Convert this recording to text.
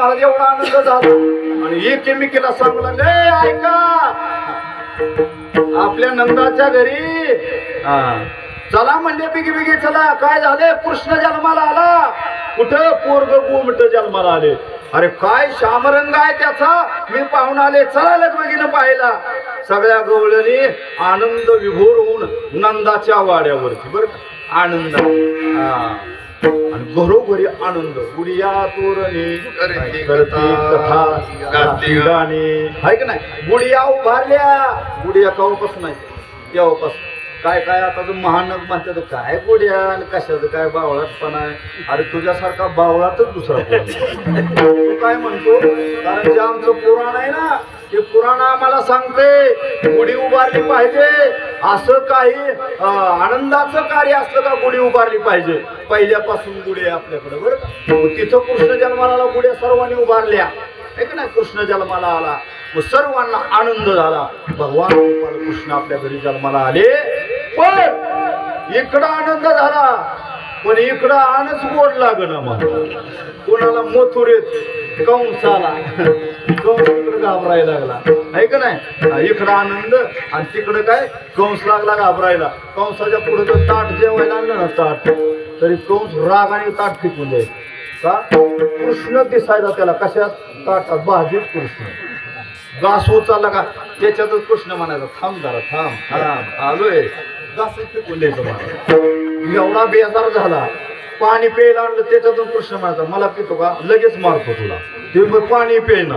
महाराज एवढा आनंद झाला. आणि एकेमेकीला सांगू लागले "ए, ऐका. आपल्या नंदाच्या घरी चला म्हणले बिगी बिगी चला. काय झाले? कृष्ण जन्माला आला. कुठं? पोरग गोमट जन्माला आले. अरे काय श्यामरंग आहे त्याचा? मी पाहून आले. चला लगबगीनं पाहिला सगळ्या गवळणी आनंद विभोर होऊन नंदाच्या वाड्यावरती बर आनंद. आणि घरोघरी आनंद. गुडिया तोरणे. करती कथा, गाती गाणे. का नाही? गुडिया उभारल्या. गुडिया केव्हापासून नाही? तेव्हापासून. काय काय आता जो महानग म्हणतात काय गुडिया आणि कशाचं काय बावळाटपणा आहे? अरे तुझ्यासारखा बावळातच दुसरा. तू काय म्हणतो? कारण जे आमचं पुराण आहे ना ते पुराण आम्हाला सांगते गुढी उभारली पाहिजे. असं काही आनंदाचं कार्य असलं का गुढी उभारली पाहिजे? पहिल्यापासून गुढी आहे आपल्याकडे बरं का? तिथं कृष्ण जन्माला आला, गुढ्या सर्वांनी उभारल्या. आहे का नाही? कृष्ण जन्माला आला. सर्वांना आनंद झाला. भगवान गोपाल कृष्ण आपल्या घरी जन्माला आले. पण इकडं आनंद झाला. पण इकडं आणच गोड लागण मग कोणाला मथुरेत कंसाला. कंस घाबरायला लागला. आहे का नाही? इकडं आनंद आणि तिकडं काय? कंस लागला घाबरायला. कंसाच्या पुढे जर ताट जेवायला आणलं ना ताट. तरी कंस रागाने ताट फिकून जाईल. का? कृष्ण दिसायचा त्याला कशात? ताटात भाजीत कृष्ण. घास उचलला का? त्याच्यातच कृष्ण म्हणायचा थांब जरा थांब आराम आलोय. घास फेकून द्यायचं मला. एवढा बेजार झाला. पाणी प्यायला आणलं त्याच्यातून कृष्ण म्हणायचा मला पितो का? लगेच मारतो तुला. ते मग पाणी पेना